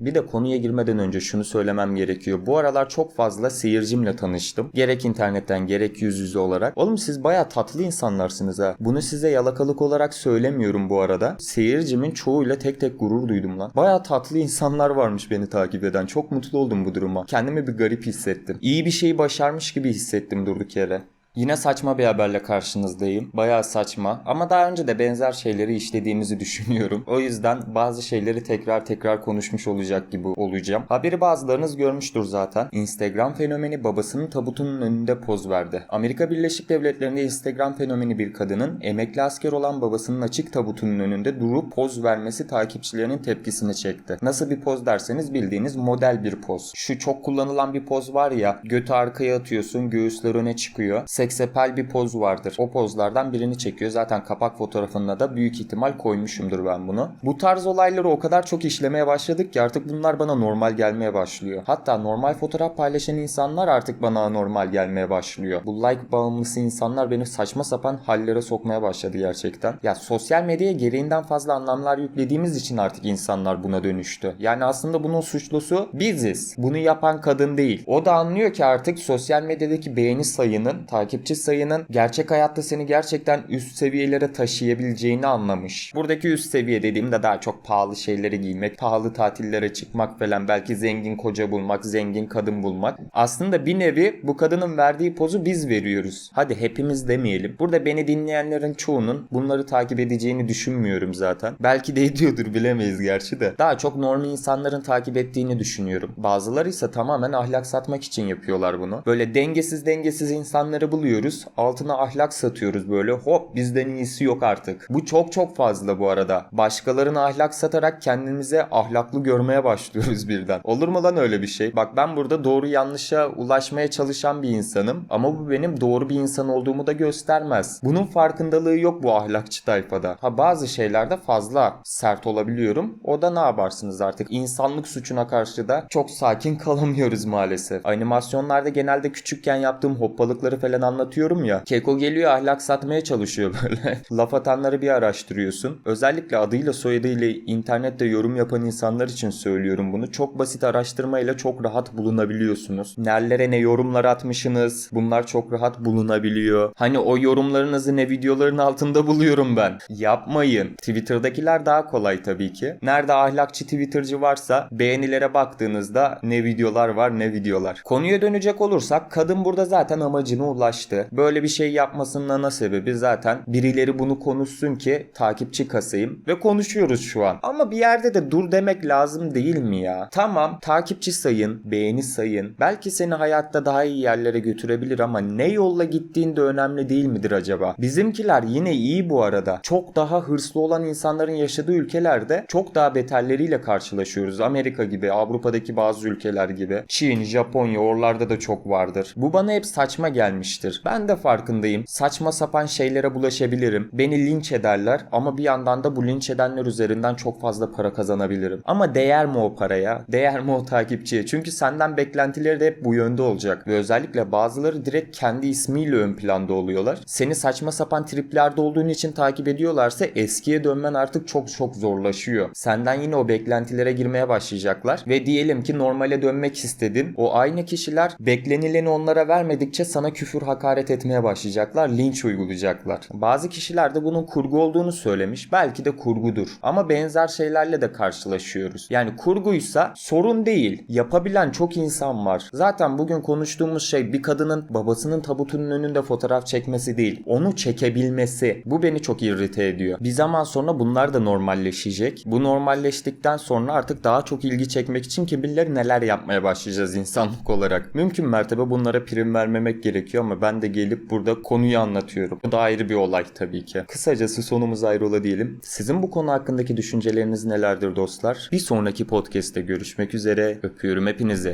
Bir de konuya girmeden önce şunu söylemem gerekiyor. Bu aralar çok fazla seyircimle tanıştım. Gerek internetten gerek yüz yüze olarak. Oğlum siz baya tatlı insanlarsınız ha. Bunu size yalakalık olarak söylemiyorum bu arada. Seyircimin çoğuyla tek tek gurur duydum lan. Baya tatlı insanlar varmış beni takip eden. Çok mutlu oldum bu duruma. Kendimi bir garip hissettim. İyi bir şeyi başarmış gibi hissettim durduk yere. Yine saçma bir haberle karşınızdayım. Bayağı saçma ama daha önce de benzer şeyleri işlediğimizi düşünüyorum. O yüzden bazı şeyleri tekrar tekrar konuşmuş olacak gibi olacağım. Haberi bazılarınız görmüştür zaten. Instagram fenomeni babasının tabutunun önünde poz verdi. Amerika Birleşik Devletleri'nde Instagram fenomeni bir kadının emekli asker olan babasının açık tabutunun önünde durup poz vermesi takipçilerinin tepkisini çekti. Nasıl bir poz derseniz bildiğiniz model bir poz. Şu çok kullanılan bir poz var ya götü arkaya atıyorsun göğüsler öne çıkıyor seksapel bir poz vardır. O pozlardan birini çekiyor. Zaten kapak fotoğrafında da büyük ihtimal koymuşumdur ben bunu. Bu tarz olayları o kadar çok işlemeye başladık ki artık bunlar bana normal gelmeye başlıyor. Hatta normal fotoğraf paylaşan insanlar artık bana normal gelmeye başlıyor. Bu like bağımlısı insanlar beni saçma sapan hallere sokmaya başladı gerçekten. Ya sosyal medyaya gereğinden fazla anlamlar yüklediğimiz için artık insanlar buna dönüştü. Yani aslında bunun suçlusu biziz. Bunu yapan kadın değil. O da anlıyor ki artık sosyal medyadaki beğeni sayının, takipçi sayının gerçek hayatta seni gerçekten üst seviyelere taşıyabileceğini anlamış. Buradaki üst seviye dediğimde daha çok pahalı şeyleri giymek, pahalı tatillere çıkmak falan, belki zengin koca bulmak, zengin kadın bulmak. Aslında bir nevi bu kadının verdiği pozu biz veriyoruz. Hadi hepimiz demeyelim. Burada beni dinleyenlerin çoğunun bunları takip edeceğini düşünmüyorum zaten. Belki de ediyordur bilemeyiz gerçi de. Daha çok normal insanların takip ettiğini düşünüyorum. Bazıları ise tamamen ahlak satmak için yapıyorlar bunu. Böyle dengesiz dengesiz insanları buluyoruz. Altına ahlak satıyoruz böyle. Hop bizden iyisi yok artık. Bu çok çok fazla bu arada. Başkalarına ahlak satarak kendimize ahlaklı görmeye başlıyoruz birden. Olur mu lan öyle bir şey? Bak ben burada doğru yanlışa ulaşmaya çalışan bir insanım. Ama bu benim doğru bir insan olduğumu da göstermez. Bunun farkındalığı yok bu ahlakçı tayfada. Ha bazı şeylerde fazla sert olabiliyorum. O da ne yaparsınız artık? İnsanlık suçuna karşı da çok sakin kalamıyoruz maalesef. Animasyonlarda genelde küçükken yaptığım hoppalıkları falan anlatıyorum ya. Keko geliyor ahlak satmaya çalışıyor böyle. Laf atanları bir araştırıyorsun. Özellikle adıyla soyadıyla internette yorum yapan insanlar için söylüyorum bunu. Çok basit araştırmayla çok rahat bulunabiliyorsunuz. Nerelere ne yorumlar atmışsınız. Bunlar çok rahat bulunabiliyor. Hani o yorumlarınızı ne videoların altında buluyorum ben. Yapmayın. Twitter'dakiler daha kolay tabii ki. Nerede ahlakçı Twitter'cı varsa beğenilere baktığınızda ne videolar var ne videolar. Konuya dönecek olursak kadın burada zaten amacına ulaştı. Böyle bir şey yapmasının ana sebebi zaten birileri bunu konuşsun ki takipçi kasayım ve konuşuyoruz şu an. Ama bir yerde de dur demek lazım değil mi ya? Tamam takipçi sayın, beğeni sayın. Belki seni hayatta daha iyi yerlere götürebilir ama ne yolla gittiğin de önemli değil midir acaba? Bizimkiler yine iyi bu arada. Çok daha hırslı olan insanların yaşadığı ülkelerde çok daha beterleriyle karşılaşıyoruz. Amerika gibi, Avrupa'daki bazı ülkeler gibi. Çin, Japonya oralarda da çok vardır. Bu bana hep saçma gelmiştir. Ben de farkındayım. Saçma sapan şeylere bulaşabilirim. Beni linç ederler ama bir yandan da bu linç edenler üzerinden çok fazla para kazanabilirim. Ama değer mi o paraya? Değer mi o takipçiye? Çünkü senden beklentileri de hep bu yönde olacak. Ve özellikle bazıları direkt kendi ismiyle ön planda oluyorlar. Seni saçma sapan triplerde olduğun için takip ediyorlarsa eskiye dönmen artık çok çok zorlaşıyor. Senden yine o beklentilere girmeye başlayacaklar. Ve diyelim ki normale dönmek istedin. O aynı kişiler beklenileni onlara vermedikçe sana küfür hakaret etmeye başlayacaklar. Linç uygulayacaklar. Bazı kişiler de bunun kurgu olduğunu söylemiş. Belki de kurgudur. Ama benzer şeylerle de karşılaşıyoruz. Yani kurguysa sorun değil. Yapabilen çok insan var. Zaten bugün konuştuğumuz şey bir kadının babasının tabutunun önünde fotoğraf çekmesi değil. Onu çekebilmesi. Bu beni çok irrite ediyor. Bir zaman sonra bunlar da normalleşecek. Bu normalleştikten sonra artık daha çok ilgi çekmek için kim bilir neler yapmaya başlayacağız insanlık olarak. Mümkün mertebe bunlara prim vermemek gerekiyor ama ben de gelip burada konuyu anlatıyorum. Bu da ayrı bir olay tabii ki. Kısacası sonumuz ayrıla diyelim. Sizin bu konu hakkındaki düşünceleriniz nelerdir dostlar? Bir sonraki podcast'te görüşmek üzere. Öpüyorum hepinizi.